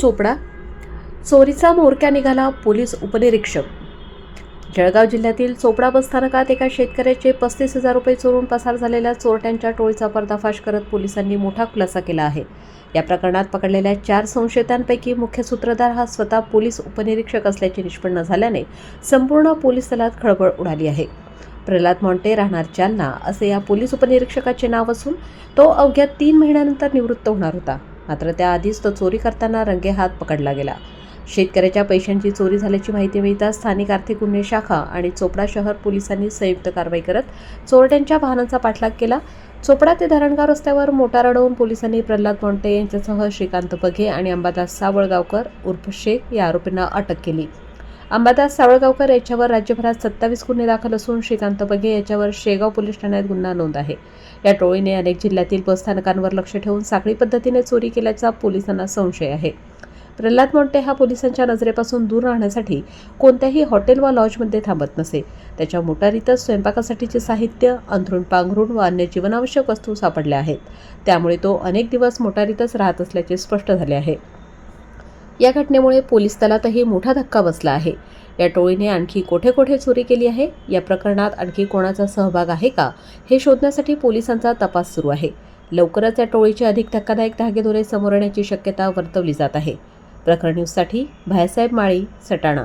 चोपडा. चोरीचा मोरक्या निघाला पोलीस उपनिरीक्षक. जळगाव जिल्ह्यातील चोपडा बसस्थानकात एका शेतकऱ्याचे पस्तीस हजार रुपये चोरून पसार झालेल्या चोरट्यांच्या टोळीचा पर्दाफाश करत पोलिसांनी मोठा खुलासा केला आहे. या प्रकरणात पकडलेल्या चार संशयितांपैकी मुख्य सूत्रधार हा स्वतः पोलीस उपनिरीक्षक असल्याचे निष्पन्न झाल्याने संपूर्ण पोलीस दलात खळबळ उडाली आहे. प्रल्हाद मॉन्टे राहणार जालना असे या पोलीस उपनिरीक्षकाचे नाव असून तो अवघ्या तीन महिन्यानंतर निवृत्त होणार होता. मात्र त्याआधीच तो चोरी करताना रंगेहात पकडला गेला. शेतकऱ्याच्या पैशांची चोरी झाल्याची माहिती मिळताच स्थानिक आर्थिक गुन्हे शाखा आणि चोपडा शहर पोलिसांनी संयुक्त कारवाई करत चोरट्यांच्या वाहनांचा पाठलाग केला. चोपडा ते धरणगाव रस्त्यावर मोटार अडवून पोलिसांनी प्रल्हाद मोंटे यांच्यासह श्रीकांत बघे आणि अंबादास सावळगावकर उर्फ शेख या आरोपींना अटक केली. अंबादास सावळगावकर याच्यावर राज्यभरात सत्तावीस गुन्हे दाखल असून श्रीकांत बघे याच्यावर शेगाव पोलीस ठाण्यात गुन्हा नोंद आहे. या टोळीने अनेक जिल्ह्यातील बसस्थानकांवर लक्ष ठेवून साखळी पद्धतीने चोरी केल्याचा पोलिसांना संशय आहे. प्रल्हाद मोंटे हा पोलिसांच्या नजरेपासून दूर राहण्यासाठी कोणत्याही हॉटेल वा लॉजमध्ये थांबत नसे. त्याच्या मोटारीतच स्वयंपाकासाठीचे साहित्य अंथरूण पांघरूण व अन्य जीवनावश्यक वस्तू सापडल्या आहेत. त्यामुळे तो अनेक दिवस मोटारीतच राहत असल्याचे स्पष्ट झाले आहे. या घटनेमुळे पोलीस दलातही मोठा धक्का बसला आहे. या टोळीने आणखी कोठे कोठे चोरी केली आहे? या प्रकरणात आणखी कोणाचा सहभाग आहे का? हे शोधण्यासाठी पोलिसांचा तपास सुरू आहे. लवकरच या टोळीचे अधिक धक्कादायक धागेदोरे समोर येण्याची शक्यता वर्तवली जात आहे. प्रकरण न्यूजसाठी भायसाहेब माळी सटाणा.